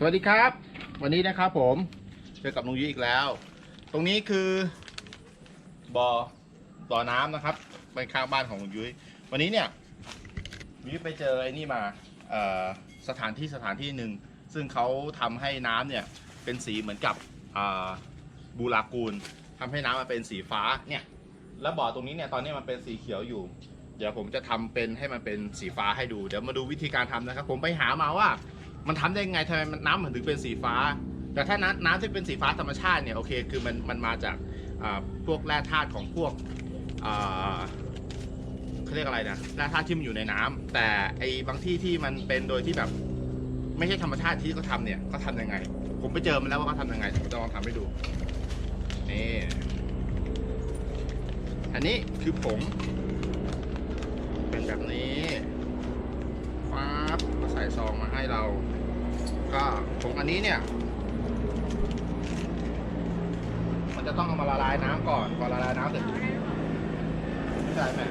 สวัสดีครับ วันนี้นะครับผมเจอกับลุงยุ้ยอีกแล้ว ตรงนี้คือบ่อบ่อน้ำนะครับเป็นข้างบ้านของลุงยุ้ยวันนี้เนี่ยยุ้ยไปเจอไอ้นี่มาสถานที่สถานที่หนึ่งซึ่งเขาทำให้น้ำเนี่ยเป็นสีเหมือนกับบูรากูลทำให้น้ำมันเป็นสีฟ้าเนี่ยแล้วบ่อตรงนี้เนี่ยตอนนี้มันเป็นสีเขียวอยู่ เดี๋ยวผมจะทำเป็นให้มันเป็นสีฟ้าให้ดูเดี๋ยวมาดูวิธีการทำนะครับ ผมไปหามาว่า มันทำได้ไงทำไมมันน้ำมันถึงเป็นสีฟ้า แต่ถ้าน้ำน้ำที่เป็นสีฟ้าธรรมชาติเนี่ยโอเคคือมันมันมาจากพวกแร่ธาตุของพวกเขาเรียกอะไรนะแร่ธาตุที่มันอยู่ในน้ำแต่ไอ้บางที่ที่มันเป็นโดยที่แบบ ไม่ใช่ธรรมชาติที่เขาทำเนี่ยเขาทำยังไง ผมไปเจอมาแล้วว่าเขาทำยังไงผมจะลองทำให้ดูนี่อันนี้คือผงเป็นแบบนี้ บมาใส่ซองมาให้เรา ก็ผงอันนี้เนี่ย มันจะต้องเอามาละลายน้ำก่อนพอละลายน้ำเสร็จไม่ใช่ไหม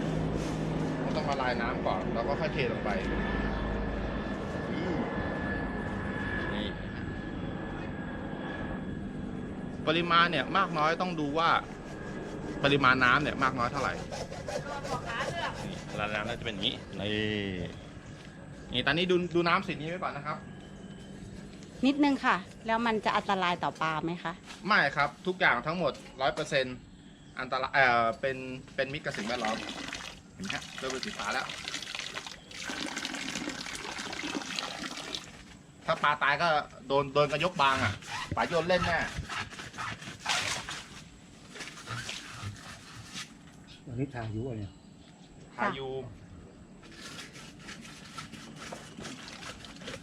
มันต้องละลายน้ำก่อนแล้วก็ค่อยเทลงไปอืมนี่ปริมาณเนี่ยมากน้อยต้องดูว่า ปริมาณน้ำเนี่ยมากน้อยเท่าไหร่นี่ร้านน้ำน่าจะเป็นอย่างนี้นี่ นี่ตอนนี้ดูดูน้ำสีนี้ไว้ก่อนนะครับ นิดนึงค่ะ แล้วมันจะอันตรายต่อปลาไหมคะไม่ครับทุกอย่างทั้งหมดร้อยเปอร์เซ็นอันตรายเอ่อเป็นเป็นมิตรกับสิ่งแวดล้อมเห็นไหมฮะเริ่มเป็นสีฟ้าแล้ว ถ้าปลาตายก็โดนโดนกระยกบางอะปลาโยนเล่นแน่วันนี้ทายุอะไรเนี่ยพายุ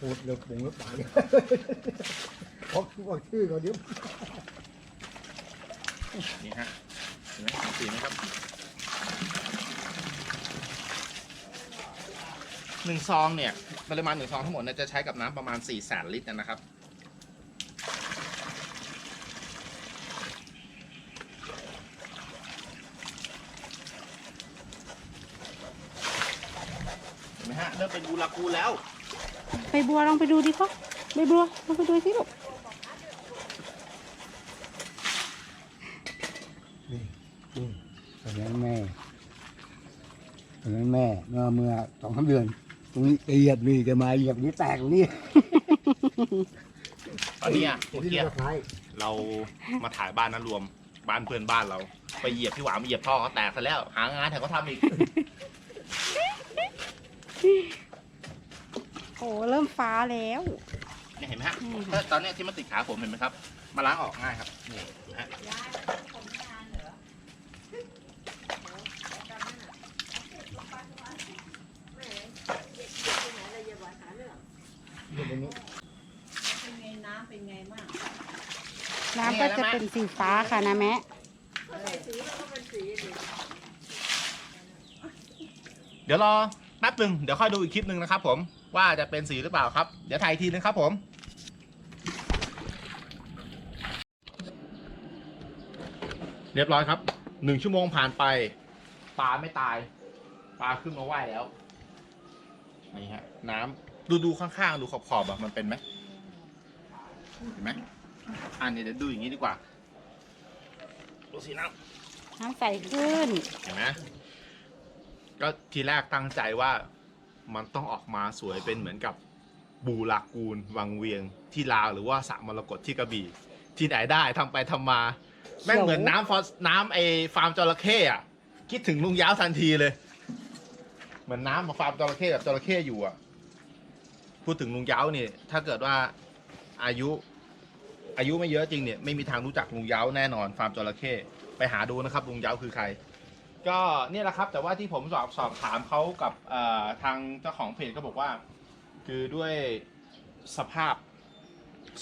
พูดเรื่องปรุงแล้วป่าเนี่ยเพราะว่าชื่อเขาเดี๋ยวนี่ฮะเห็นไหมเห็นสีไหมครับหนึ่งซองเนี่ยปริมาณหนึ่งซองทั้งหมดเนี่ยจะใช้กับน้ำประมาณ4ี่แสนลิตรนะครับ เห็นไหมฮะเริ่มเป็นบูรากูแล้ว ไปบัวลองไปดูดิพ่อไปบัวลองไปดูสิลูกนี่นี่ตอนนั้นแม่ตอนนั้นแม่เมื่อเมื่อสองสามเดือน ตรงนี้เหยียบนี่จะมาเหยียบนี่แตกตรงนี้ตอนนี้อะเมื่อที่กี้เราท้ายเรามาถ่ายบ้านนะรวม บ้านเพื่อนบ้านเรา ไปเหยียบพี่หวานมาเหยียบท่อเขาแตกซะแล้ว หางานแต่เขาทำอีกโอ้เริ่มฟ้าแล้ว เนี่ยเห็นไหมฮะอืม ถ้าตอนเนี้ยที่มันติดขาผมเห็นไหมครับ มาล้างออกง่ายครับ นี่เห็นไหมฮะอยู่ตรงนี้น้ำก็จะเป็นสีฟ้าค่ะนะแม่เดี๋ยวรอ แป๊บหนึ่งเดี๋ยวค่อยดูอีกคลิปหนึ่งนะครับผมว่าจะเป็นสีหรือเปล่าครับ เดี๋ยวถ่ายอีกทีนึงครับผมเรียบร้อยครับหนึ่งชั่วโมงผ่านไปปลาไม่ตายปลาขึ้นมาว่ายแล้วนี่ฮะน้ำดูดูข้างๆดูขอบๆแบบมันเป็นไหมเห็นไหมอันนี้เดี๋ยวดูอย่างนี้ดีกว่าดูสีน้ำน้ำใสขึ้นเห็นไหม ก็ทีแรกตั้งใจว่ามันต้องออกมาสวยเป็นเหมือนกับบูรากูล วังเวียงที่ลาวหรือว่าสระมรกตที่กระบี่ ที่ไหนได้ทำไปทำมาแม่งเหมือนน้ำฟอสน้ำไอฟาร์มจระเข้อะคิดถึงลุงย้าวทันทีเลย เหมือนน้ำมาฟาร์มจระเข้แบบจระเข้อยู่อะพูดถึงลุงย้าวนี่ ถ้าเกิดว่าอายุ อายุไม่เยอะจริงเนี่ยไม่มีทางรู้จักลุงย้าวแน่นอน ฟาร์มจระเข้ไปหาดูนะครับลุงย้าวคือใคร ก็เนี่ยแหละครับ แต่ว่าที่ผมสอบสอบถามเขากับเอ่อทางเจ้าของเพจก็บอกว่า คือด้วยสภาพ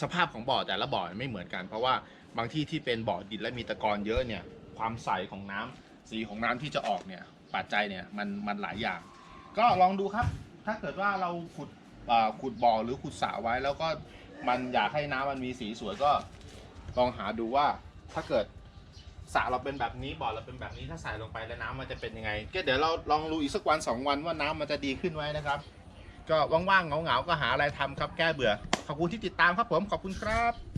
สภาพของบ่อแต่ละบ่อไม่เหมือนกัน เพราะว่าบางที่ที่เป็นบ่อดินและมีตะกอนเยอะเนี่ย ความใสของน้ำสีของน้ำที่จะออกเนี่ยปัจจัยเนี่ยมันมันหลายอย่าง ก็ลองดูครับ ถ้าเกิดว่าเราขุดเอ่อขุดบ่อหรือขุดสระไว้ แล้วก็มันอยากให้น้ำมันมีสีสวยก็ลองหาดูว่าถ้าเกิด สระเราเป็นแบบนี้บ่อเราเป็นแบบนี้ถ้าใส่ลงไปแล้วน้ำมันจะเป็นยังไง ก็เดี๋ยวเราลองดูอีกสักวันสองวันว่าน้ำมันจะดีขึ้นไว้นะครับ ก็ว่างๆเหงาๆก็หาอะไรทำครับแก้เบื่อขอบคุณที่ติดตามครับผมขอบคุณครับ